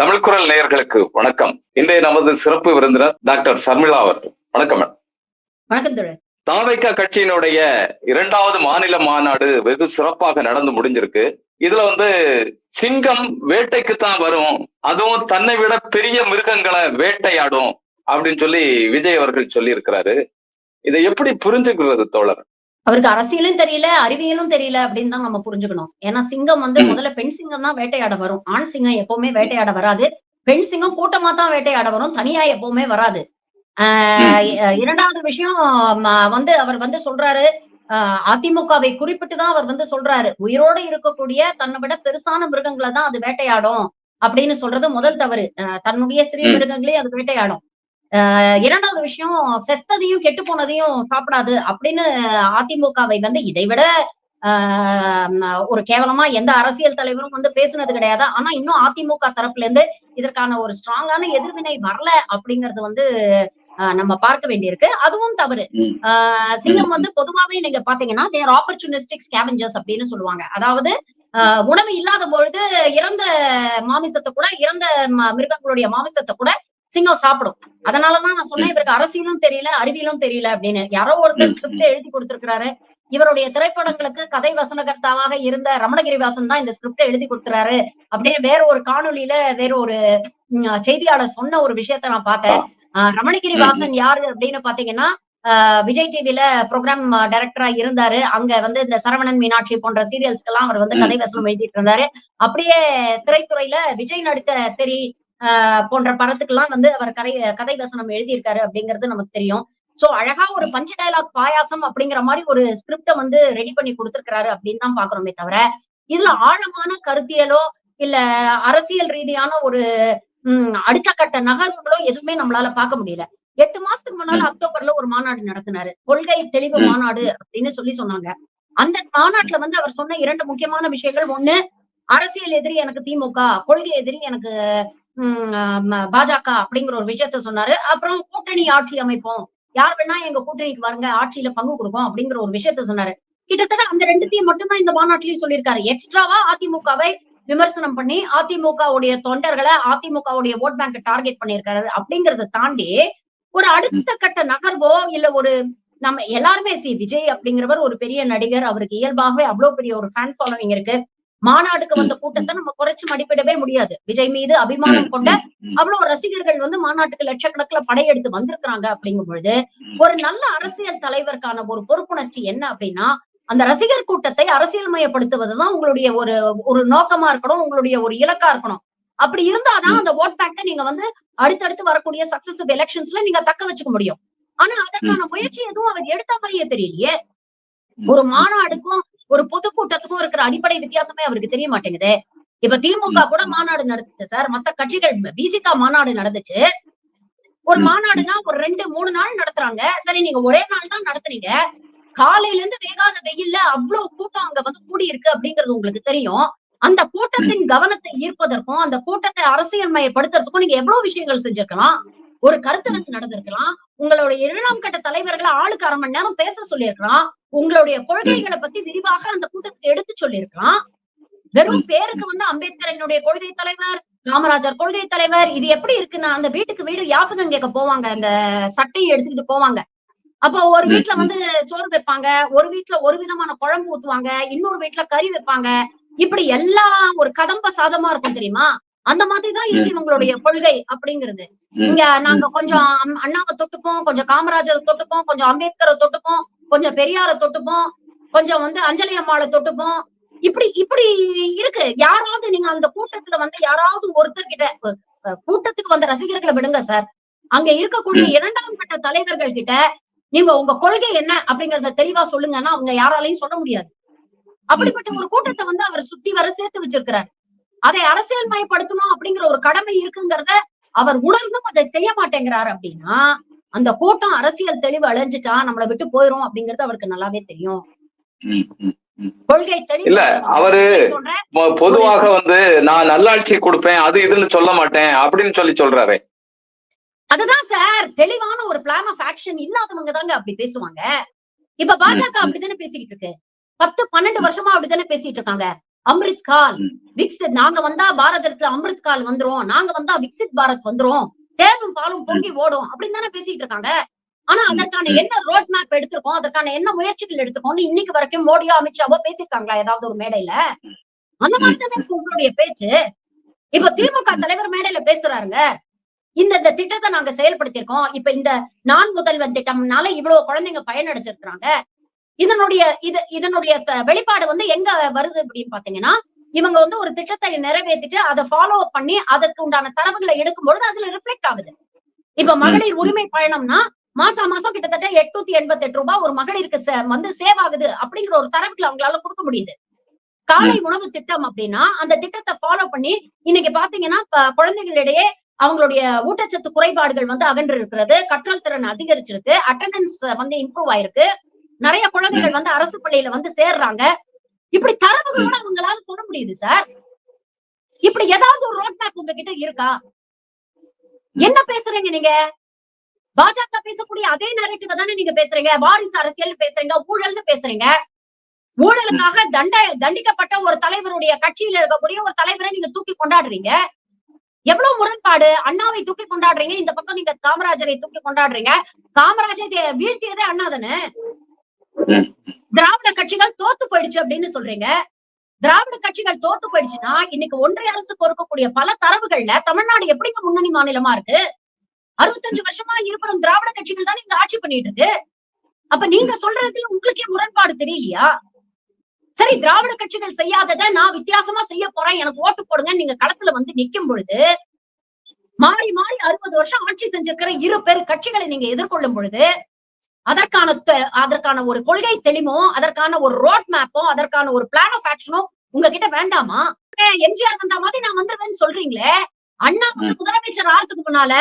தமிழ் குரல் நேயர்களுக்கு வணக்கம். இன்றைய நமது சிறப்பு விருந்தினர் டாக்டர் சர்மிளா அவர்கள். வணக்கம் மேடம். வணக்கம் தாவைக்கா கட்சியினுடைய இரண்டாவது மாநில மாநாடு வெகு சிறப்பாக நடந்து முடிஞ்சிருக்கு. இதுல வந்து சிங்கம் வேட்டைக்கு தான் வரும். அதுவும் தன்னை விட பெரிய மிருகங்களை வேட்டையாடும் அப்படின்னு சொல்லி விஜய் அவர்கள் சொல்லி இருக்கிறாரு இதை எப்படி புரிஞ்சுக்கிறது தோழர்? அவருக்கு அரசியலும் தெரியல அறிவியலும் தெரியல அப்படின்னு தான் நம்ம புரிஞ்சுக்கணும். ஏன்னா சிங்கம் வந்து. முதல்ல பெண் சிங்கம் தான் வேட்டையாட வரும். ஆண் சிங்கம் எப்பவுமே வேட்டையாட வராது. பெண் சிங்கம் கூட்டமா தான் வேட்டையாட வரும். தனியா எப்பவுமே வராது. ஆஹ் இரண்டாவது விஷயம் வந்து அவர் வந்து சொல்றாரு அதிமுகவை குறிப்பிட்டு தான் அவர் வந்து சொல்றாரு. உயிரோடு இருக்கக்கூடிய தன்னை விட பெருசான மிருகங்களை தான் அது வேட்டையாடும் அப்படின்னு சொல்றது முதல் தவறு. தன்னுடைய சிறிய. மிருகங்களையும் அது வேட்டையாடும். இரண்டாவது விஷயம் செத்ததையும் கெட்டு போனதையும் சாப்பிடாது அப்படின்னு அதிமுகவை வந்து இதை விட ஒரு கேவலமா எந்த அரசியல் தலைவரும் வந்து பேசுனது கிடையாது. ஆனா இன்னும் அதிமுக தரப்புல இருந்து இதற்கான ஒரு ஸ்ட்ராங்கான எதிர்வினை வரல அப்படிங்கறது வந்து நம்ம பார்க்க வேண்டியிருக்கு. அதுவும் தவறு. சிங்கம். வந்து பொதுவாகவே நீங்க பாத்தீங்கன்னா தேர் ஆப்பர்ச்சுனிஸ்டிக் ஸ்கேவெஞ்சர்ஸ் அப்படின்னு சொல்லுவாங்க. அதாவது உணவு இல்லாத பொழுது இறந்த மாமிசத்தை கூட இறந்த மிருகங்களுடைய மாமிசத்தை கூட சிங்கம் சாப்பிடும். அதனாலதான் நான் சொன்னேன் இவருக்கு அரசியலும் தெரியல அறிவியலும் தெரியல அப்படின்னு. யாரோ ஒருத்தர். ஸ்கிரிப்ட் எழுதி கொடுத்திருக்கிறாரு. இவருடைய திரைப்படங்களுக்கு கதை வசனகர்த்தாவாக இருந்த ரமணகிரிவாசன் தான் இந்த ஸ்கிரிப்ட் எழுதி கொடுத்துறாரு அப்படின்னு வேற ஒரு காணொளியில வேற ஒரு செய்தியாளர் சொன்ன ஒரு விஷயத்த நான் பார்த்தேன். ஆஹ் ரமணகிரிவாசன் யாரு அப்படின்னு பாத்தீங்கன்னா விஜய் டிவில ப்ரோக்ராம் டைரக்டரா இருந்தாரு. அங்க வந்து இந்த சரவணன் மீனாட்சி போன்ற சீரியல்ஸ்க்கு எல்லாம் அவர் வந்து. கதை வசனம் எழுதிட்டு இருந்தாரு. அப்படியே திரைத்துறையில விஜய் நடித்த தெரி போன்ற படத்துக்கெல்லாம் வந்து அவர் கதை கதை வசனம் எழுதியிருக்காரு அப்படிங்கிறது நமக்கு தெரியும். சோ அழகா ஒரு பஞ்ச டயலாக் பாயாசம் அப்படிங்கிற மாதிரி ஒரு ஸ்கிரிப்ட வந்து ரெடி பண்ணி கொடுத்திருக்கிறாரு அப்படின்னு தான் பாக்குறோமே தவிர இதுல ஆழமான கருத்தியலோ இல்ல அரசியல் ரீதியான ஒரு உம் அடிச்சக்கட்ட நகர்வுகளோ எதுவுமே நம்மளால பார்க்க முடியல. எட்டு மாசத்துக்கு முன்னால அக்டோபர்ல ஒரு மாநாடு நடத்தினாரு. கொள்கை தெளிவு. மாநாடு அப்படின்னு சொல்லி சொன்னாங்க. அந்த மாநாட்டுல வந்து அவர் சொன்ன இரண்டு முக்கியமான விஷயங்கள் ஒண்ணு அரசியல் எதிரி எனக்கு திமுக கொள்கை எதிரி எனக்கு பாஜக அப்படிங்கிற ஒரு விஷயத்த சொன்னாரு. அப்புறம் கூட்டணி ஆட்சி அமைப்போம். யார் வேணா எங்க கூட்டணிக்கு வருங்க ஆட்சியில பங்கு கொடுக்கும் அப்படிங்கிற ஒரு விஷயத்த சொன்னாரு. கிட்டத்தட்ட அந்த ரெண்டுத்தையும் மட்டும்தான் இந்த மாநாட்டிலையும் சொல்லியிருக்காரு. எக்ஸ்ட்ராவா அதிமுகவை விமர்சனம் பண்ணி அதிமுகவுடைய தொண்டர்களை அதிமுகவுடைய ஓட் பேங்க் டார்கெட் பண்ணியிருக்காரு அப்படிங்கறத தாண்டி ஒரு அடுத்த கட்ட நகர்வோ இல்ல ஒரு நம்ம எல்லாருமே சி விஜய் அப்படிங்கிறவர் ஒரு பெரிய நடிகர். அவருக்கு இயல்பாகவே அவ்வளவு பெரிய ஒரு ஃபேன் ஃபாலோவிங் இருக்கு. மாநாடுக்கு வந்த கூட்டத்தை நம்ம குறைச்சு மதிப்பிடவே முடியாது. விஜய் மீது அபிமானம் கொண்ட அவ்வளவு ரசிகர்கள் வந்து மாநாட்டுக்கு லட்சக்கணக்குல படையெடுத்து வந்திருக்கிறாங்க அப்படிங்கும் பொழுது ஒரு நல்ல அரசியல் தலைவருக்கான ஒரு பொறுப்புணர்ச்சி என்ன அப்படின்னா அந்த ரசிகர் கூட்டத்தை அரசியல் மயப்படுத்துவதுதான் உங்களுடைய ஒரு ஒரு நோக்கமா இருக்கணும் உங்களுடைய ஒரு இலக்கா இருக்கணும். அப்படி இருந்தாதான் அந்த ஓட் பேங்கை நீங்க வந்து அடுத்தடுத்து வரக்கூடிய சக்சசிவ் எலெக்ஷன்ஸ்ல நீங்க தக்க வச்சுக்க முடியும். ஆனா அதற்கான முயற்சி எதுவும் அவர் எடுத்த மாதிரியே தெரியலையே. ஒரு மாநாடுக்கும் ஒரு பொதுக்கூட்டத்துக்கும் இருக்கிற அடிப்படை வித்தியாசமே அவருக்கு தெரிய மாட்டேங்குது. இப்ப திமுக கூட மாநாடு நடந்துச்சு சார். மத்த கட்சிகள் பிசிகா மாநாடு நடந்துச்சு. ஒரு. மாநாடுனா ஒரு ரெண்டு மூணு நாள் நடத்துறாங்க. சரி நீங்க ஒரே நாள் தான் நடத்துனீங்க. காலையில இருந்து வேகாத வெயில்ல அவ்வளவு கூட்டம் அங்க வந்து கூடி இருக்கு அப்படிங்கிறது உங்களுக்கு தெரியும். அந்த கூட்டத்தின் கவனத்தை ஈர்ப்பதற்கும் அந்த கூட்டத்தை அரசியல் மயப்படுத்துறதுக்கும் நீங்க எவ்வளவு விஷயங்கள் செஞ்சிருக்கலாம்? ஒரு கருத்தரங்கு நடந்திருக்கலாம். உங்களுடைய இரண்டாம் கட்ட தலைவர்களை ஆளுக்கு அரை மணி நேரம் பேச சொல்லியிருக்கலாம். உங்களுடைய கொள்கைகளை பத்தி விரிவாக அந்த கூட்டத்துக்கு எடுத்து சொல்லியிருக்கலாம். வெறும் பேருக்கு வந்து அம்பேத்கர் என்னுடைய கொள்கை தலைவர் காமராஜர் கொள்கை தலைவர் இது எப்படி இருக்குன்னா அந்த வீட்டுக்கு வீடு யாசகம் கேட்க போவாங்க. அந்த சட்டையை எடுத்துக்கிட்டு போவாங்க. அப்போ ஒரு வீட்டுல வந்து சோறு வைப்பாங்க ஒரு வீட்டுல ஒரு விதமான குழம்பு ஊத்துவாங்க இன்னொரு வீட்டுல கறி வைப்பாங்க. இப்படி எல்லாம் ஒரு கதம்ப சாதமா இருக்கும் தெரியுமா? அந்த மாதிரிதான் இருக்கு இவங்களுடைய கொள்கை அப்படிங்கிறது. இங்க நாங்க கொஞ்சம் அண்ணாவை தொட்டுப்போம் கொஞ்சம் காமராஜரை தொட்டுப்போம் கொஞ்சம் அம்பேத்கரை தொட்டுப்போம் கொஞ்சம் பெரியாரை தொட்டுப்போம் கொஞ்சம் வந்து அஞ்சலி அம்மாளை தொட்டுப்போம். இப்படி இப்படி இருக்கு. யாராவது நீங்க அந்த கூட்டத்துல வந்து யாராவது ஒருத்தர் கிட்ட அஹ், அஹ், கூட்டத்துக்கு வந்த ரசிகர்களை விடுங்க சார். அங்க இருக்கக்கூடிய இரண்டாம் கட்ட தலைவர்கள் கிட்ட நீங்க உங்க கொள்கை என்ன அப்படிங்கறத தெளிவா சொல்லுங்கன்னா அவங்க யாராலையும் சொல்ல முடியாது. அப்படிப்பட்ட ஒரு கூட்டத்தை வந்து அவர் சுத்தி வர சேர்த்து வச்சிருக்கிறார். அதை அரசியல் மயப்படுத்தணும் அப்படிங்கிற ஒரு கடமை இருக்குங்கிறத அவர் உணர்ந்தும் அதை செய்ய மாட்டேங்கிறாரு அப்படின்னா அந்த கூட்டம் அரசியல் தெளிவு அழிஞ்சிட்டா நம்மளை விட்டு போயிரும் அப்படிங்கிறது அவருக்கு நல்லாவே தெரியும். கொள்கை இல்ல, அவரு பொதுவாக வந்து நான் நல்லாட்சி கொடுப்பேன் அது இதுன்னு சொல்ல மாட்டேன் அப்படின்னு சொல்லி சொல்றாரு. அதுதான் சார் தெளிவான ஒரு பிளான் ஆஃப் ஆக்ஷன் இல்லாதவங்க தாங்க அப்படி பேசுவாங்க. இப்ப பாஜக. அப்படித்தானே பேசிக்கிட்டு இருக்கு? பத்து பன்னெண்டு வருஷமா அப்படித்தானே பேசிட்டு இருக்காங்க? அம்ரித் கால். விக்சித் நாங்க வந்தா பாரதத்துல அம்ரித் கால் வந்துரும். நாங்க வந்தா விக்சித் பாரத் வந்துரும். தேர்வும் பாலும் பொங்கி ஓடும். அப்படின்னு தானே பேசிட்டு இருக்காங்க. ஆனா. அதற்கான. என்ன ரோட் மேப் எடுத்திருக்கோம் அதற்கான என்ன முயற்சிகள் எடுத்திருக்கோம்னு இன்னைக்கு வரைக்கும் மோடியோ அமித்ஷாவோ பேசியிருக்காங்களா? ஏதாவது ஒரு மேடையில? அந்த மாதிரி தானே இருக்கு உங்களுடைய பேச்சு. இப்ப திமுக தலைவர் மேடையில பேசுறாருங்க. இந்த இந்த திட்டத்தை நாங்க செயல்படுத்தியிருக்கோம். இப்ப இந்த நான் முதல்வன் திட்டம்னால இவ்வளவு குழந்தைங்க பயனடைச்சிருக்காங்க இதனுடைய இது இதனுடைய வெளிப்பாடு வந்து எங்க வருது அப்படின்னு பாத்தீங்கன்னா இவங்க வந்து ஒரு திட்டத்தை நிறைவேற்றிட்டு அதை ஃபாலோ அப் பண்ணி அதற்கு உண்டான தரவுகளை எடுக்கும் பொழுது அதுல ரிஃப்ளெக்ட் ஆகுது. இப்ப மகளிர் உரிமை பயணம்னா மாசா மாசம் கிட்டத்தட்ட எட்நூத்தி எண்பத்தி எட்டு ரூபாய் ஒரு மகளிருக்கு வந்து சேவ் ஆகுது அப்படிங்கிற ஒரு தரவுகளை அவங்களால கொடுக்க முடியுது. காலை உணவு திட்டம் அப்படின்னா அந்த திட்டத்தை ஃபாலோ பண்ணி இன்னைக்கு பாத்தீங்கன்னா குழந்தைகளிடையே அவங்களுடைய ஊட்டச்சத்து குறைபாடுகள் வந்து அகன்று இருக்கிறது கற்றல் திறன் அதிகரிச்சிருக்கு அட்டண்டன்ஸ் வந்து இம்ப்ரூவ் ஆயிருக்கு நிறைய குழந்தைகள் வந்து அரசு பள்ளியில வந்து சேர்றாங்க. இப்படி தரவுகளோட அவங்களால சொல்ல முடியுது சார். இப்படி ஏதாவது ஒரு ரோட் மேப் உங்ககிட்ட இருக்கா? என்ன பேசுறீங்க நீங்க? பாஜக பேசக்கூடிய அதே நரேட்டிவ தானே நீங்க பேசுறீங்க? வாரிசு அரசியல் பேசுறீங்க ஊழல்னு பேசுறீங்க. ஊழலுக்காக தண்ட தண்டிக்கப்பட்ட ஒரு தலைவருடைய கட்சியில இருக்கக்கூடிய ஒரு தலைவரை நீங்க தூக்கி கொண்டாடுறீங்க. எவ்வளவு முரண்பாடு? அண்ணாவை தூக்கி கொண்டாடுறீங்க இந்த பக்கம் நீங்க காமராஜரை தூக்கி கொண்டாடுறீங்க. காமராஜரை வீழ்த்தியதே அண்ணா தானே. திராவிட கட்சிகள் தோத்து போயிடுச்சு அப்படின்னு சொல்றீங்க. திராவிட கட்சிகள் தோத்து போயிடுச்சுன்னா இன்னைக்கு ஒன்றிய அரசு கொடுக்கக்கூடிய பல தரவுகள்ல தமிழ்நாடு எப்படிங்க முன்னணி மாநிலமா இருக்கு? அறுபத்தஞ்சு வருஷமா இருபுறம் திராவிட கட்சிகள் தான் இங்க ஆட்சி பண்ணிட்டு இருக்கு. அப்ப நீங்க சொல்றதுல உங்களுக்கே முரண்பாடு தெரியலையா? சரி திராவிட கட்சிகள் செய்யாததை நான் வித்தியாசமா செய்ய போறேன். எனக்கு ஓட்டு போடுங்க நீங்க களத்துல வந்து நிக்கும் பொழுது மாறி மாறி அறுபது வருஷம் ஆட்சி செஞ்சிருக்கிற இரு பெரு கட்சிகளை நீங்க எதிர்கொள்ளும் பொழுது அதற்கான அதற்கான ஒரு கொள்கை தெளிவும் அதற்கான ஒரு ரோட் மேப்பும் அதற்கான ஒரு பிளான் ஆஃப் ஆக்ஷனும் உங்ககிட்ட வேண்டாமா? எம்ஜிஆர் வந்த மாதிரி நான் வந்துருவேன்னு சொல்றீங்களே? அண்ணா முதலமைச்சர் ஆறதுக்கு முன்னால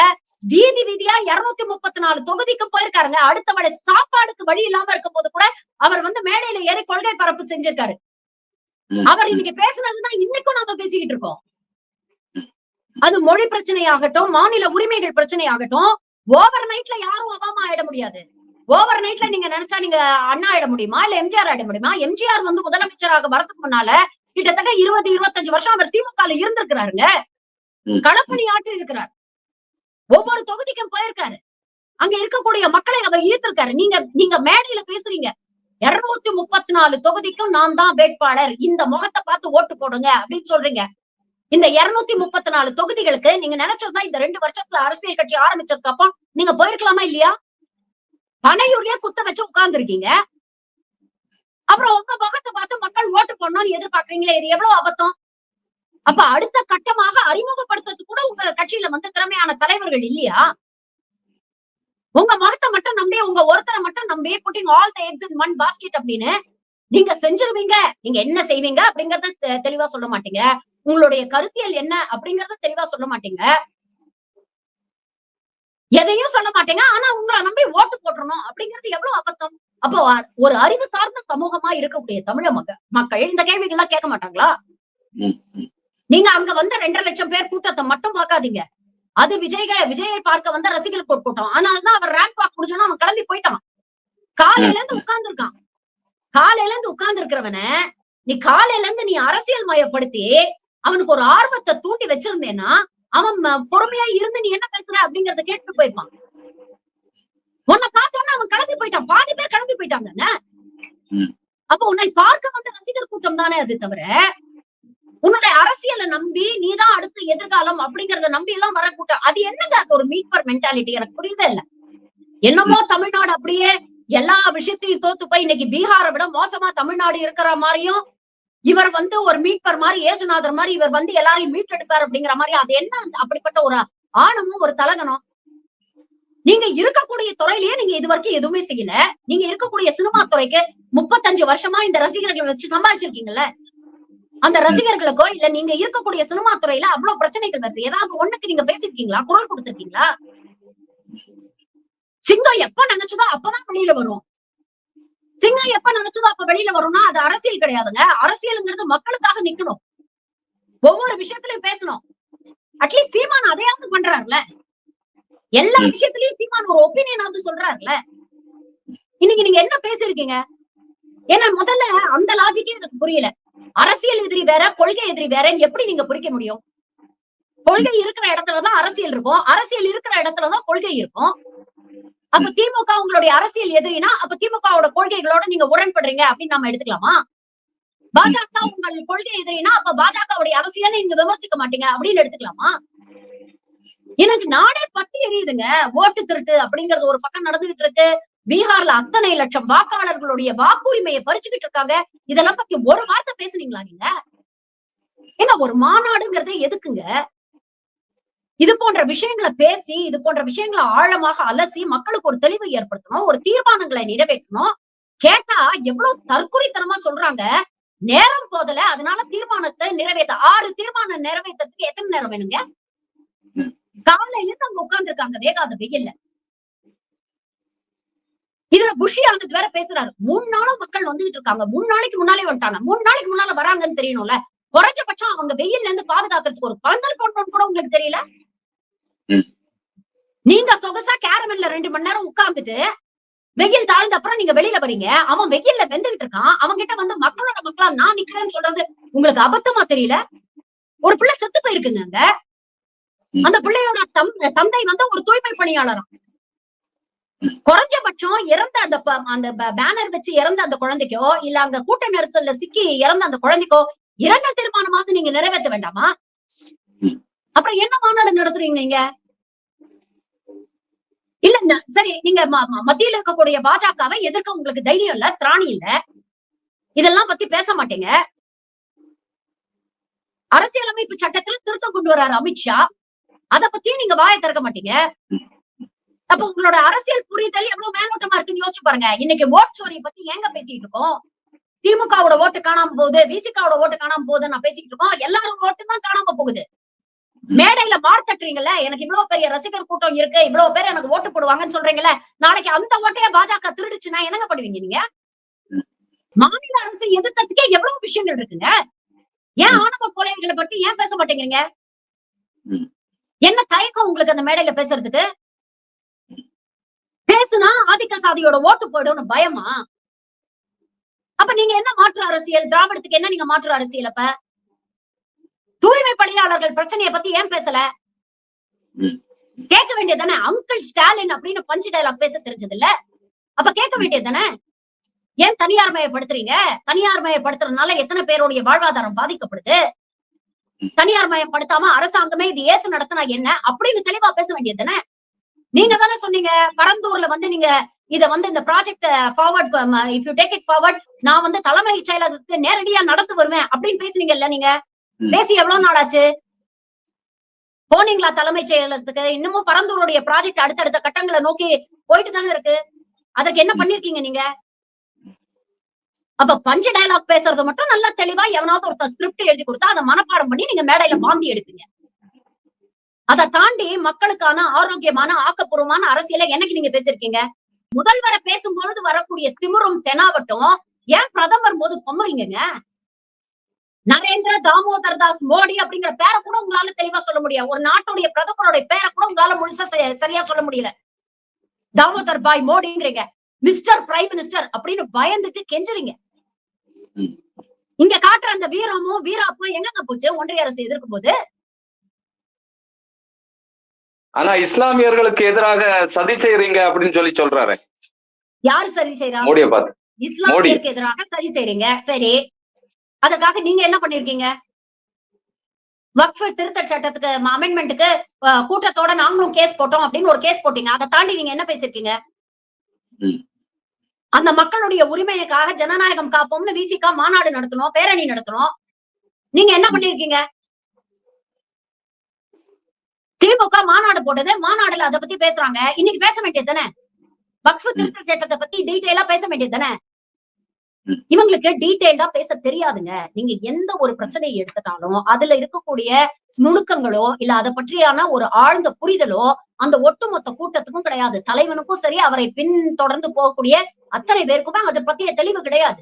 வீதி வீதியா இருநூத்தி முப்பத்தி நாலு தொகுதிக்கு போயிருக்காருங்க. அடுத்த வழி சாப்பாடுக்கு வழி இல்லாம இருக்கும் போது கூட அவர் வந்து மேடையில ஏறி கொள்கை பரப்பு செஞ்சிருக்காரு. அவர் இன்னைக்கு பேசுனதுதான் இன்னைக்கும் நாம பேசிக்கிட்டு இருக்கோம். அது மொழி பிரச்சனையாகட்டும் மாநில உரிமைகள் பிரச்சனையாகட்டும் ஓவர் நைட்ல யாரும் ஒபாமா ஆயிட முடியாது. ஓவர் நைட்ல நீங்க நினைச்சா நீங்க அண்ணா ஆயிட முடியுமா? இல்ல எம்ஜிஆர் ஆயிட முடியுமா? எம்ஜிஆர் வந்து முதலமைச்சராக வரதுக்கு முன்னால கிட்டத்தட்ட இருபது இருபத்தஞ்சு வருஷம் அவர் திமுக இருந்திருக்கிறாருங்க. களப்பணி ஆற்றி இருக்கிறார். ஒவ்வொரு தொகுதிக்கும் போயிருக்காரு. அங்க இருக்கக்கூடிய மக்களை அவர் ஈர்த்திருக்காரு. நீங்க நீங்க மேடையில பேசுறீங்க. இருநூத்தி முப்பத்தி நாலு தொகுதிக்கும் நான் தான் வேட்பாளர். இந்த முகத்தை பார்த்து ஓட்டு போடுங்க அப்படின்னு சொல்றீங்க. இந்த இருநூத்தி முப்பத்தி நாலு தொகுதிகளுக்கு நீங்க நினைச்சதுதான் இந்த ரெண்டு வருஷத்துல அரசியல் கட்சி ஆரம்பிச்சதுக்கு அப்புறம் நீங்க போயிருக்கலாமா இல்லையா? பனையூர்லயே குத்த வச்சு உட்கார்ந்து இருக்கீங்க அப்புறம் உங்க முகத்தை பார்த்து மக்கள் ஓட்டு போடணும்னு எதிர்பார்க்கறீங்களே இது எவ்வளவு அபத்தம்? அப்ப அடுத்த கட்டமாக அறிமுகப்படுத்துறதுக்கு கூட உங்க கட்சியில வந்து திறமையான தலைவர்கள் இல்லையா? உங்க முகத்தை மட்டும் நம்பி உங்க ஒருத்தரை மட்டும் நம்பி putting all the eggs in one basket அப்படின்னு நீங்க செஞ்சிருவீங்க. நீங்க என்ன செய்வீங்க அப்படிங்கறத தெ- தெளிவா சொல்ல மாட்டீங்க. உங்களுடைய கருத்தியல் என்ன அப்படிங்கறத தெளிவா சொல்ல மாட்டீங்க. எதையும் சொல்ல மாட்டீங்க. ஆனா உங்களை நம்பி ஓட்டு போட்டுறணும் அப்படிங்கிறது எவ்வளவு அபத்தம்? அப்போ ஒரு அறிவு சார்ந்த சமூகமா இருக்கக்கூடிய தமிழக மக்க மக்கள் இந்த கேள்விகள் எல்லாம் கேட்க மாட்டாங்களா. நீங்க அங்க வந்த ரெண்டரை லட்சம் பேர் கூட்டத்தை மட்டும் பார்க்காதீங்க. அது விஜய் விஜயை பார்க்க வந்த ரசிகர்கள் கூ- கூட்டம் ஆனால்தான் அவர் ரேங்க் வாக் முடிச்சோன்னா அவன் கிளம்பி போயிட்டான். காலையில இருந்து உட்கார்ந்து இருக்கான் காலையில இருந்து உட்கார்ந்து இருக்கிறவன நீ காலையில இருந்து நீ அரசியல் மயப்படுத்தி அவனுக்கு ஒரு ஆர்வத்தை தூண்டி வச்சிருந்தேன்னா அவன் பொறுமையா இருந்து நீ என்ன பேசுற அப்படிங்கறத கேட்டு போயிருப்பான். உன்னை பார்த்தோன்னா அவன் கிளம்பி போயிட்டான். பாதி பேர் கிளம்பி போயிட்டாங்கங்க. ம். அப்ப உன்னை பார்க்க வந்த ரசிகர் கூட்டம் தானே அது தவிர உன்னுடைய அரசியலை நம்பி நீதான் அடுத்த எதிர்காலம் அப்படிங்கறத நம்பி எல்லாம் வர கூட்டம். அது என்னங்க? அது ஒரு மீட்பர் மென்டாலிட்டி எனக்கு புரியவே இல்ல. என்னமோ தமிழ்நாடு அப்படியே எல்லா விஷயத்தையும் தோத்து போய் இன்னைக்கு பீகாரை விட மோசமா தமிழ்நாடு இருக்கிற மாதிரியும் இவர் வந்து ஒரு மீட்பர் மாதிரி ஏசுநாதர் மாதிரி இவர் வந்து எல்லாரையும் மீட்டெடுப்பார் அப்படிங்கிற மாதிரி அது என்ன அப்படிப்பட்ட ஒரு ஆணமும் ஒரு தலகனம்? நீங்க இருக்கக்கூடிய துறையிலேயே நீங்க இது வரைக்கும் எதுவுமே செய்யல. நீங்க இருக்கக்கூடிய சினிமா துறைக்கு முப்பத்தஞ்சு வருஷமா இந்த ரசிகர்களை வச்சு சம்பாதிச்சிருக்கீங்கல்ல? அந்த ரசிகர்களுக்கோ இல்ல நீங்க இருக்கக்கூடிய சினிமா துறையில அவ்வளவு பிரச்சனைகள் வருது. ஏதாவது ஒண்ணுக்கு நீங்க பேசிருக்கீங்களா? குரல் கொடுத்திருக்கீங்களா? சிங்கம் எப்ப நினைச்சதோ அப்பதான் வெளியில வரும். சிங்கம் எப்ப நினைச்சதோ அப்ப வெளியில வரும்னா அது அரசியல் கிடையாதுங்க. அரசியலுங்கிறது மக்களுக்காக நிக்கணும். ஒவ்வொரு விஷயத்திலயும் பேசணும். அட்லீஸ்ட் சீமான் அதையாவது பண்றாருல எல்லா. விஷயத்திலயும் சீமான் ஒரு ஒப்பீனியன் வந்து சொல்றாருல இன்னைக்கு நீங்க என்ன பேசிருக்கீங்க ஏன்னா முதல்ல அந்த லாஜிக்கே எனக்கு புரியல. அரசியல் எதிரி வேற கொள்கை எதிரி வேறன்னு எப்படி நீங்க பிரிக்க முடியும்? கொள்கை இருக்கிற இடத்துலதான் அரசியல் இருக்கும். அரசியல் இருக்கிற இடத்துலதான் கொள்கை இருக்கும். அப்ப திமுக உங்களுடைய அரசியல் எதிரினா அப்ப திமுகவோட கொள்கைகளோட நீங்க உடன்படுறீங்க அப்படின்னு நம்ம எடுத்துக்கலாமா? பாஜக உங்கள் கொள்கை எதிரினா அப்ப பாஜகவுடைய அரசியல நீங்க விமர்சிக்க மாட்டீங்க அப்படின்னு எடுத்துக்கலாமா? எனக்கு நாடே பத்தி எரியுதுங்க. ஓட்டு திருட்டு அப்படிங்கறது ஒரு பக்கம் நடந்துகிட்டு இருக்கு. பீகார்ல அத்தனை லட்சம் வாக்காளர்களுடைய வாக்குரிமையை பறிச்சுக்கிட்டு இருக்காங்க. இதெல்லாம் பத்தி ஒரு வார்த்தை பேசுனீங்களா நீங்க? ஏங்க ஒரு மாநாடுங்கிறது எதுக்குங்க? இது போன்ற விஷயங்களை பேசி இது போன்ற விஷயங்களை ஆழமாக அலசி மக்களுக்கு ஒரு தெளிவை ஏற்படுத்தணும் ஒரு தீர்மானங்களை நிறைவேற்றணும். கேட்டா எவ்வளவு தற்கொலைத்தனமா சொல்றாங்க. நேரம் போதல அதனால தீர்மானத்தை நிறைவேற்ற ஆறு தீர்மானம் நிறைவேற்றத்துக்கு எத்தனை நேரம் வேணுங்க? காலையில இருந்து அங்க உட்கார்ந்து இருக்காங்க வேகாத வெயில்ல. இதுல புஷி ஆனது வேற பேசுறாரு. மூணு நாளும் மக்கள் வந்துகிட்டு இருக்காங்க. மூணு நாளைக்கு முன்னாலே வந்துட்டாங்க. மூணு நாளைக்கு முன்னால வராங்கன்னு தெரியணும்ல. குறைஞ்சபட்சம் அவங்க வெயில்ல இருந்து பாதுகாக்கிறதுக்கு ஒரு பந்தல் போட்டோம்னு கூட உங்களுக்கு தெரியல? நீங்க சொகசா கேரமல்ல ரெண்டு மணி நேரம் உட்கார்ந்துட்டு வெயில் தாழ்ந்த அப்புறம் நீங்க வெளியில வரீங்க அவன் வெயில்ல வெந்துகிட்டு இருக்கான். அவங்க கிட்ட வந்து மக்களோட மக்களா நான் நிக்கிறேன்னு சொல்றது உங்களுக்கு அபத்தமா தெரியல? ஒரு பிள்ளை செத்து போயிருக்குங்க அங்க. அந்த பிள்ளையோட தம் தந்தை வந்து ஒரு தூய்மை பணியாளராம். குறைஞ்சபட்சம் இறந்த அந்த அந்த பேனர் வச்சு இறந்த அந்த குழந்தைக்கோ இல்ல அங்க கூட்ட நெரிசல்ல சிக்கி இறந்த அந்த குழந்தைக்கோ இரங்கல் தீர்மானமாவது நீங்க நிறைவேற்ற வேண்டாமா. அப்புறம் என்ன மாநாடு நடத்துறீங்க நீங்க இல்ல சரி நீங்க மத்தியில இருக்கக்கூடிய பாஜகவை எதிர்க்க உங்களுக்கு தைரியம் இல்ல திராணி இல்ல. இதெல்லாம் பத்தி பேச மாட்டீங்க. அரசியலமைப்பு சட்டத்துல திருத்தம் கொண்டு வர்றாரு அமித்ஷா அத பத்தியும் நீங்க வாயை திறக்க மாட்டீங்க. அப்ப உங்களோட அரசியல் புரிதல் எவ்வளவு மேலோட்டமா இருக்குன்னு யோசிச்சு பாருங்க. இன்னைக்கு ஓட் சோரியை பத்தி எங்க பேசிட்டு இருக்கோம்? திமுகவோட ஓட்டு காணாம போகுது விசிகாவோட ஓட்டு காணாம போகுது நான் பேசிட்டு இருக்கோம். எல்லாரும் ஓட்டு தான் காணாம போகுது. மேடையில மார்த்தட்டுறீங்கல்ல எனக்கு இவ்வளவு பெரிய ரசிகர் கூட்டம் இருக்கு. இவ்வளவு பேர் எனக்கு ஓட்டு போடுவாங்கன்னு சொல்றீங்கல்ல? நாளைக்கு அந்த ஓட்டையே பாஜக திருடுச்சுன்னா என்னங்க பண்ணுவீங்க நீங்க? மாநில அரசு எதிர்க்கிறதுக்கே எவ்வளவு விஷயங்கள் இருக்குங்க? ஏன் ஆணவ கொலைகளை பத்தி ஏன் பேச மாட்டேங்கிறீங்க. என்ன தயக்கம் உங்களுக்கு அந்த மேடையில பேசுறதுக்கு? பேசுனா ஆதிக்க சாதியோட ஓட்டு போயிடும்னு பயமா? அப்ப நீங்க என்ன மாற்று அரசியல்? திராவிடத்துக்கு என்ன நீங்க மாற்று அரசியல் அப்ப? தூய்மை பணியாளர்கள் பிரச்சனையை பத்தி ஏன் பேசல? கேட்க வேண்டியதானே அங்கிள் ஸ்டாலின் அப்படின்னு பஞ்சு டைலாக் பேச தெரிஞ்சது இல்ல அப்ப கேட்க வேண்டியதானே ஏன் தனியார் மயப்படுத்துறீங்க? தனியார் மயப்படுத்துறதுனால எத்தனை பேருடைய வாழ்வாதாரம் பாதிக்கப்படுது? தனியார் மயப்படுத்தாம அரசாங்கமே இது ஏத்து நடத்தினா என்ன? அப்படின்னு தெளிவா பேச வேண்டியதுதானே? நீங்க தானே சொன்னீங்க பரந்தூர்ல வந்து நீங்க இத வந்து இந்த project forward if you take it forward நான் வந்து தலைமை செயலகத்துக்கு நேரடியா நடந்து வருவேன் அப்படின்னு பேசுனீங்கல்ல நீங்க? பேசி எவ்வளவு நாள் ஆச்சு போனீங்களா தலைமை செயலகத்துக்கு? இன்னமும் பரந்தூருடைய ப்ராஜெக்ட் அடுத்தடுத்த கட்டங்களை நோக்கி போயிட்டு தானே இருக்கு? அதற்கு என்ன பண்ணிருக்கீங்க நீங்க? அப்ப பஞ்ச டயலாக் பேசுறது மட்டும் நல்லா தெளிவா எவனாவது ஒருத்தர் ஸ்கிரிப்ட் எழுதி கொடுத்தா அதை மனப்பாடம் பண்ணி நீங்க மேடையில வாந்தி எடுப்பீங்க. அதை தாண்டி மக்களுக்கான ஆரோக்கியமான ஆக்கப்பூர்வமான அரசியலை என்னைக்கு நீங்க பேசிருக்கீங்க முதல்வரை பேசும்பொழுது வரக்கூடிய திமுறும் தெனாவட்டும் ஏன் பிரதமர் போது பொம்மறீங்க நரேந்திர தாமோதர் தாஸ் மோடி அப்படிங்கிற பேரை கூட உங்களால தெளிவா சொல்ல முடியாது. ஒரு நாட்டுடைய பிரதமருடைய பேரை கூட உங்களால முழுசா சரி- சரியா சொல்ல முடியல. தாமோதர் பாய் மோடிங்கிறீங்க. மிஸ்டர் பிரைம் மினிஸ்டர் அப்படின்னு பயந்துட்டு கெஞ்சுறீங்க. இங்க காட்டுற அந்த வீரமும் வீராப்பும் எங்கங்க போச்சு? ஒன்றிய அரசு எதிர்க்கும் போது? ஆனா இஸ்லாமியர்களுக்கு எதிராக சதி செய்றீங்க அப்படின்னு சொல்லி சொல்றாரு. யாரு சரி செய்யறா மோடியை பார்த்து. இஸ்லாமியருக்கு எதிராக சரி செய்றீங்க. சரி. அதுக்காக நீங்க என்ன பண்ணிருக்கீங்க? வக்ஃப் திருத்த சட்டத்துக்கு அமெண்ட்மெண்ட்டுக்கு கூட்டத்தோட நாங்களும் கேஸ் போட்டோம் அப்படின்னு ஒரு கேஸ் போட்டீங்க. அதை தாண்டி நீங்க என்ன பேசிருக்கீங்க. அந்த மக்களுடைய உரிமைக்காக ஜனநாயகம் காப்போம்னு விசிகா மாநாடு நடத்தணும் பேரணி நடத்தணும் நீங்க என்ன பண்ணிருக்கீங்க? திமுக மாநாடு போட்டது. மாநாடுல அதை பத்தி பேசுறாங்க. இன்னைக்கு பேச வேண்டியது தானே? வக்ஃப் திருத்த சட்டத்தை பத்தி டீட்டெயிலா பேச வேண்டியது தானே. இவங்களுக்கு டீட்டெயில்டா பேச தெரியாதுங்க. நீங்க எந்த ஒரு பிரச்சனையை எடுத்துட்டாலும் அதுல இருக்கக்கூடிய நுணுக்கங்களோ இல்ல அதை பற்றியான ஒரு ஆழ்ந்த புரிதலோ அந்த ஒட்டுமொத்த கூட்டத்துக்கும் கிடையாது. தலைவனுக்கும் சரி அவரை பின் தொடர்ந்து போகக்கூடிய அத்தனை பேருக்குமே அதை பத்திய தெளிவு கிடையாது.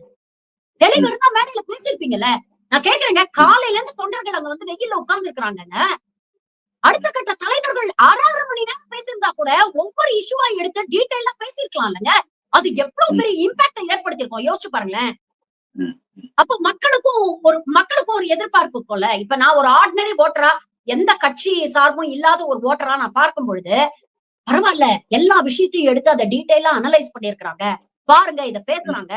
தெளிவு இருந்தா மேடையில பேசிருப்பீங்கல்ல நான் கேக்குறேங்க காலையில இருந்து தொண்டர்கள் அங்க வந்து வெயில்ல உட்கார்ந்து இருக்கிறாங்கங்க அடுத்த கட்ட தலைவர்கள் அரை அரை மணி நேரம் பேசியிருந்தா கூட ஒவ்வொரு இஷ்யூவா எடுத்து டீட்டெயிலா பேசிருக்கலாம் இல்லைங்க அது எவ்வளவு பெரிய இம்பாக்ட ஏற்படுத்திருக்கோம் யோசிச்சு பாருங்களேன். அப்ப மக்களுக்கும் ஒரு மக்களுக்கும் ஒரு எதிர்பார்ப்பு இருக்கும்ல? இப்ப நான் ஒரு ஆர்டினரி ஓட்டரா எந்த கட்சி சார்பும் இல்லாத ஒரு ஓட்டரா நான் பார்க்கும் பொழுது பரவாயில்ல எல்லா விஷயத்தையும் எடுத்து அதை டீட்டெயிலா அனலைஸ் பண்ணிருக்கிறாங்க பாருங்க இத பேசுறாங்க.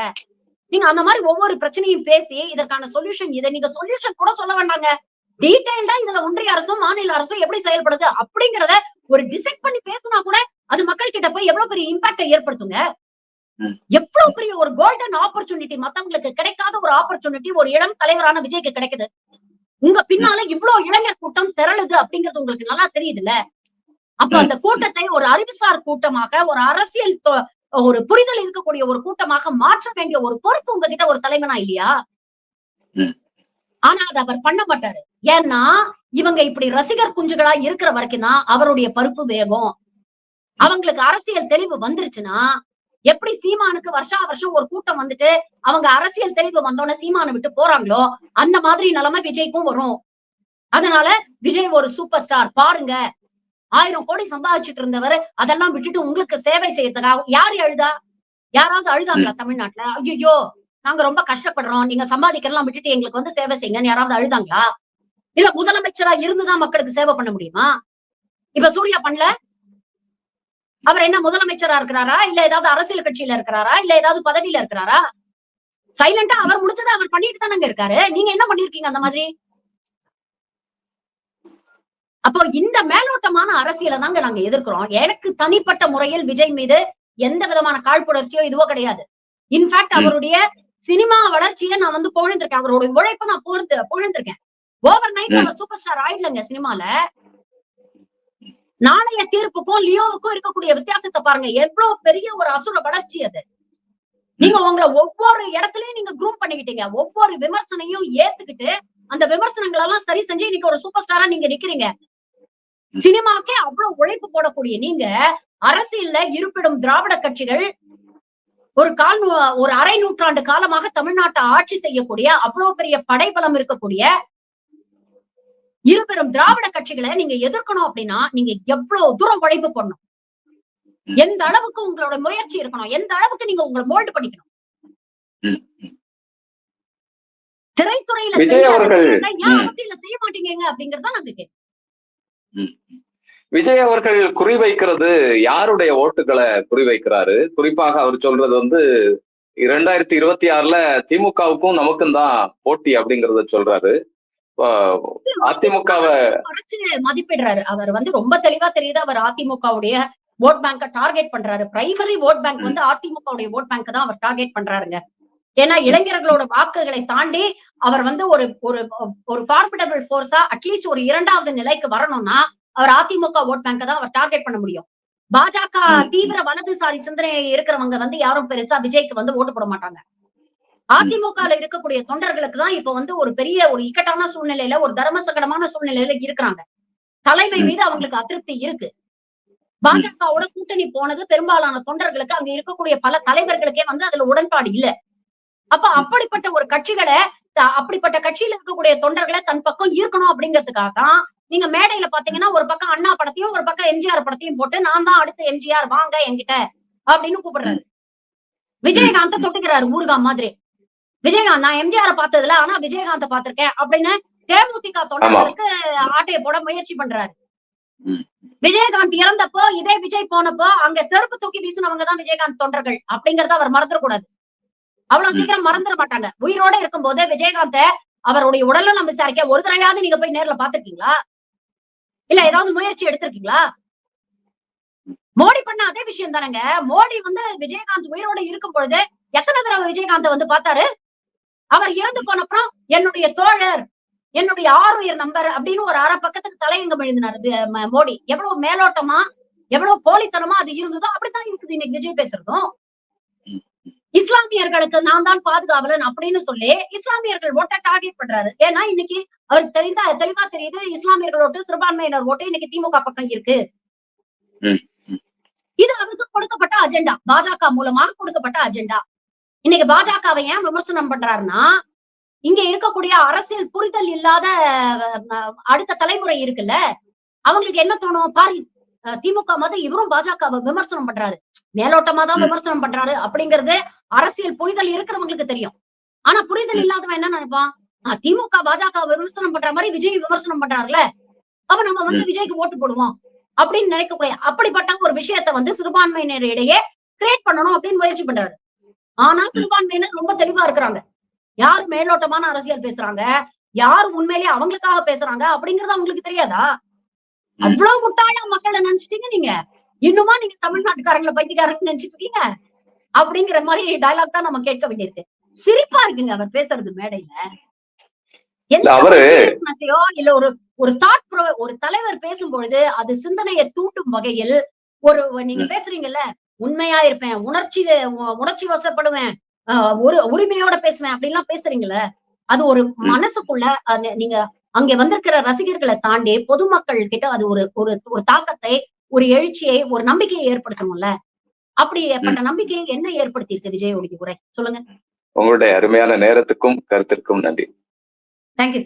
நீங்க அந்த மாதிரி ஒவ்வொரு பிரச்சனையும் பேசி இதற்கான சொல்யூஷன் இதை நீங்க சொல்யூஷன் கூட சொல்ல வேண்டாங்க. டீடைல்டா இதுல ஒன்றிய அரசும் மாநில அரசும் எப்படி செயல்படுது அப்படிங்கறத ஒரு டிசைட் பண்ணி பேசினா கூட அது மக்கள் கிட்ட போய் எவ்வளவு பெரிய இம்பாக்ட ஏற்படுத்துங்க. எவ்வளவு பெரிய ஒரு கோல்டன் ஆப்பர்ச்சுனிட்டி மத்தவங்களுக்கு கிடைக்காத ஒரு ஆப்பர்ச்சுனிட்டி ஒரு இளம் தலைவரான விஜய்க்கு கிடைக்குது. உங்க பின்னால இவ்வளவு இளைஞர் கூட்டம் திரளுது அப்படிங்கிறது உங்களுக்கு நல்லா தெரியுதுல்ல? அப்ப ம். அந்த கூட்டத்தை ஒரு அறிவுசார் கூட்டமாக ஒரு அரசியல் ஒரு புரிதல் இருக்கக்கூடிய ஒரு கூட்டமாக மாற்ற வேண்டிய ஒரு பொறுப்பு உங்ககிட்ட ஒரு தலைவனா இல்லையா. ஆனா அதை அவர் பண்ண மாட்டாரு. ஏன்னா இவங்க இப்படி ரசிகர் குஞ்சுகளா இருக்கிற வரைக்கும் தான் அவருடைய பருப்பு வேகம். அவங்களுக்கு அரசியல் தெளிவு வந்துருச்சுன்னா எப்படி சீமானுக்கு வருஷா வருஷம் ஒரு கூட்டம் வந்துட்டு அவங்க அரசியல் தெளிவு வந்தோடனே சீமானை விட்டு போறாங்களோ அந்த மாதிரி நிலைமை விஜய்க்கும் வரும். அதனால விஜய் ஒரு சூப்பர் ஸ்டார் பாருங்க. ஆயிரம் கோடி சம்பாதிச்சுட்டு இருந்தவர் அதெல்லாம் விட்டுட்டு உங்களுக்கு சேவை செய்யறதுக்காக யாரு அழுதா? யாராவது அழுதாங்களா தமிழ்நாட்டுல? ஐயோ நாங்க ரொம்ப கஷ்டப்படுறோம். நீங்க சம்பாதிக்கிறலாம் விட்டுட்டு எங்களுக்கு வந்து சேவை செய்யுங்கன்னு யாராவது அழுதாங்களா? இல்ல முதலமைச்சரா இருந்துதான் மக்களுக்கு சேவை பண்ண முடியுமா? இப்ப சூர்யா பண்ணல? அவர் என்ன முதலமைச்சரா இருக்கிறாரா? இல்ல ஏதாவது அரசியல் கட்சியில இருக்கிறாரா? இல்ல ஏதாவது பதவியில இருக்கிறாரா? சைலண்டா அவர் முடிச்சதை அவர் பண்ணிட்டு தானங்க இருக்காரு. நீங்க என்ன பண்ணிருக்கீங்க அந்த மாதிரி? அப்போ இந்த மேலோட்டமான அரசியலை தாங்க நாங்க எதிர்க்கிறோம். எனக்கு தனிப்பட்ட முறையில் விஜய் மீது எந்த விதமான காழ்ப்புணர்ச்சியோ இதுவோ கிடையாது. இன்ஃபேக்ட். அவருடைய சினிமா வளர்ச்சியை நான் வந்து புகழ்ந்திருக்கேன். அவருடைய உழைப்பை நான் புகழ்ந்து புகழ்ந்திருக்கேன். Over night. அவர் சூப்பர் ஸ்டார் ஆயிடலங்க சினிமால. நாளைய தீர்ப்புக்கும் லியோவுக்கும் இருக்கக்கூடிய வித்தியாசத்தை பாருங்க. எவ்வளவு பெரிய ஒரு அசுர வளர்ச்சி அது. நீங்க உங்களை ஒவ்வொரு இடத்துலயும் நீங்க குரூம் பண்ணிக்கிட்டீங்க. ஒவ்வொரு விமர்சனையும் ஏத்துக்கிட்டு அந்த விமர்சனங்கள் எல்லாம் சரி செஞ்சு இன்னைக்கு ஒரு சூப்பர் ஸ்டாரா நீங்க நிக்கிறீங்க. சினிமாக்கே அவ்வளவு உழைப்பு போடக்கூடிய நீங்க அரசியல்ல இருப்பிடும் திராவிட கட்சிகள் ஒரு கால் ஒரு அரை நூற்றாண்டு காலமாக தமிழ்நாட்டை ஆட்சி செய்யக்கூடிய அவ்வளவு பெரிய படைபலம் இருக்கக்கூடிய இருபெரும் திராவிட கட்சிகளை நீங்க எதிர்க்கணும் அப்படின்னா நீங்க எவ்வளவு தூரம் உழைப்பு போடணும்? எந்த அளவுக்கு உங்களோட முயற்சி இருக்கணும்? எந்த அளவுக்கு நீங்க உங்களை மோல்டு பண்ணிக்கணும். திரைத்துறையில ஏன் ம். அரசியல்ல செய்ய மாட்டீங்க அப்படிங்கறத நாங்க கேட்கிறோம் விஜய் அவர்கள் குறிவைக்கிறது யாருடைய ஓட்டுகளை குறிவைக்கிறாரு குறிப்பாக அவர் சொல்றது வந்து இரண்டாயிரத்தி இருபத்தி ஆறுல திமுகவுக்கும் நமக்கும் தான் போட்டி அப்படிங்கறத சொல்றாரு. அதிமுகவை மதிப்பிடுறாரு. அவர் வந்து ரொம்ப தெளிவா தெரியுது. அவர் அதிமுகவுடைய ஓட் பேங்க டார்கெட் பண்றாரு. பிரைமரி ஓட் பேங்க் வந்து அதிமுகவுடைய ஓட் பேங்க் தான் அவர் டார்கெட் பண்றாருங்க. ஏன்னா இளைஞர்களோட வாக்குகளை தாண்டி அவர் வந்து ஒரு ஒரு ஒரு ஃபார்மிடபிள் போர்ஸா அட்லீஸ்ட் ஒரு இரண்டாவது நிலைக்கு வரணும்னா அவர் அதிமுக ஓட் பேங்க தான் அவர் டார்கெட் பண்ண முடியும். பாஜக. தீவிர வலதுசாரி சிந்தனை இருக்கிறவங்க வந்து யாரும் பெருசா விஜய்க்கு வந்து ஓட்டு போட மாட்டாங்க. அதிமுகல இருக்கக்கூடிய தொண்டர்களுக்கு தான் இப்ப வந்து ஒரு பெரிய ஒரு இக்கட்டான சூழ்நிலையில ஒரு தர்ம சங்கடமான சூழ்நிலையில இருக்கிறாங்க. தலைமை மீது அவங்களுக்கு அதிருப்தி இருக்கு. பாஜகவோட கூட்டணி போனது பெரும்பாலான தொண்டர்களுக்கு அங்க இருக்கக்கூடிய பல தலைவர்களுக்கே வந்து அதுல உடன்பாடு இல்ல. அப்ப அப்படிப்பட்ட ஒரு கட்சிகளை அப்படிப்பட்ட கட்சியில இருக்கக்கூடிய தொண்டர்களை தன் பக்கம் ஈர்க்கணும் அப்படிங்கிறதுக்காக தான் நீங்க மேடையில பாத்தீங்கன்னா ஒரு பக்கம் அண்ணா படத்தையும் ஒரு பக்கம் எம்ஜிஆர் படத்தையும் போட்டு நான் தான் அடுத்த எம்ஜிஆர் வாங்க என்கிட்ட அப்படின்னு கூப்பிடுறாரு. விஜயகாந்த தொட்டுக்கிறாரு ஊர்கா மாதிரி. விஜயகாந்த் நான் எம்ஜிஆர் பார்த்ததுல ஆனா விஜயகாந்த பாத்திருக்கேன் அப்படின்னு தேமுதிக தொண்டர்களுக்கு ஆட்டைய போட முயற்சி பண்றாரு. விஜயகாந்த் இறந்தப்போ இதே விஜய் போனப்போ அங்க செருப்பு தூக்கி வீசினவங்க தான் விஜயகாந்த் தொண்டர்கள் அப்படிங்கறத அவர் மறந்துடக்கூடாது. அவ்வளவு. சீக்கிரம் மறந்துட மாட்டாங்க. உயிரோட இருக்கும்போது விஜயகாந்த அவருடைய உடல்நலம் விசாரிக்க ஒரு தடவையாவது நீங்க போய் நேர்ல பாத்திருக்கீங்களா இல்ல ஏதாவது முயற்சி எடுத்திருக்கீங்களா? மோடி பண்ண அதே விஷயம் தானேங்க. மோடி வந்து விஜயகாந்த் உயிரோட இருக்கும் பொழுது எத்தனை தடவை விஜயகாந்த் வந்து பார்த்தாரு? அவர் இறந்து போனப்புறம் என்னுடைய தோழர் என்னுடைய ஆறுயிர் நம்பர் அப்படின்னு ஒரு அரை பக்கத்துக்கு தலையங்கம் எழுதினாரு மோடி. எவ்வளவு மேலோட்டமா எவ்வளவு போலித்தனமா அது இருந்ததோ அப்படித்தான் இருக்குது இன்னைக்கு விஜய் பேசுறதும். இஸ்லாமியர்களுக்கு நான் தான் பாதுகாவலன் அப்படின்னு சொல்லி இஸ்லாமியர்கள் ஓட்ட டார்கெட் பண்றாரு. ஏன்னா இன்னைக்கு அவருக்கு தெரிந்தா தெளிவா தெரியுது இஸ்லாமியர்கள் ஓட்டு சிறுபான்மையினர் ஓட்டு இன்னைக்கு திமுக பக்கம் இருக்கு. இது அவருக்கு கொடுக்கப்பட்ட அஜெண்டா பாஜக மூலமாக கொடுக்கப்பட்ட அஜெண்டா இன்னைக்கு பாஜகவை ஏன் விமர்சனம் பண்றாருன்னா இங்க இருக்கக்கூடிய அரசியல் புரிதல் இல்லாத அடுத்த தலைமுறை இருக்குல்ல அவங்களுக்கு என்ன தோணும்? பாரு திமுக மாதிரி இவரும் பாஜகவை விமர்சனம் பண்றாரு. மேலோட்டமா தான். விமர்சனம் பண்றாரு அப்படிங்கிறது அரசியல் புரிதல் இருக்கிறவங்களுக்கு தெரியும். ஆனா புரிதல் இல்லாதவன் என்ன நினைப்பான்? திமுக பாஜக விமர்சனம் பண்ற மாதிரி விஜய் விமர்சனம் பண்றாருல அப்ப நம்ம வந்து விஜய்க்கு ஓட்டு போடுவோம் அப்படின்னு நினைக்கக்கூடிய அப்படிப்பட்ட ஒரு விஷயத்த வந்து சிறுபான்மையினரிடையே கிரியேட் பண்ணணும் அப்படின்னு முயற்சி பண்றாரு. ஆனா சிறுபான்மையினர் ரொம்ப தெளிவா இருக்கிறாங்க. யார் மேலோட்டமான அரசியல் பேசுறாங்க? யார் உண்மையிலேயே அவங்களுக்காக பேசுறாங்க? அப்படிங்கறது அவங்களுக்கு தெரியாதா? அவ்வளவு முட்டாளா மக்களை நினைச்சிட்டீங்க நீங்க? இன்னுமா நீங்க தமிழ்நாட்டுக்காரங்களை பைத்தியக்காரங்க நினைச்சிட்டு இருக்கீங்க அப்படிங்கிற மாதிரி டயலாக் தான் நம்ம கேட்க வேண்டியிருக்கு. சிரிப்பா இருக்குங்க அவர் பேசுறது மேடையில. எந்த இல்ல, ஒரு ஒரு ஒரு தாட் ஒரு தலைவர் பேசும்பொழுது அது சிந்தனையை தூண்டும் வகையில் ஒரு நீங்க. பேசுறீங்கல்ல உண்மையா இருப்பேன் உணர்ச்சி உணர்ச்சி வசப்படுவேன் ஒரு உரிமையோட பேசுவேன் அப்படின்லாம் பேசுறீங்கல்ல? அது ஒரு மனசுக்குள்ள நீங்க அங்க வந்திருக்கிற ரசிகர்களை தாண்டி பொதுமக்கள் கிட்ட அது ஒரு ஒரு ஒரு தாக்கத்தை ஒரு எழுச்சியை ஒரு நம்பிக்கையை ஏற்படுத்தணும்ல? அப்படிப்பட்ட நம்பிக்கையை என்ன ஏற்படுத்தி இருக்கு விஜயோடைய உரை சொல்லுங்க. உங்களுடைய அருமையான நேரத்துக்கும் கருத்திற்கும் நன்றி. தேங்க்யூ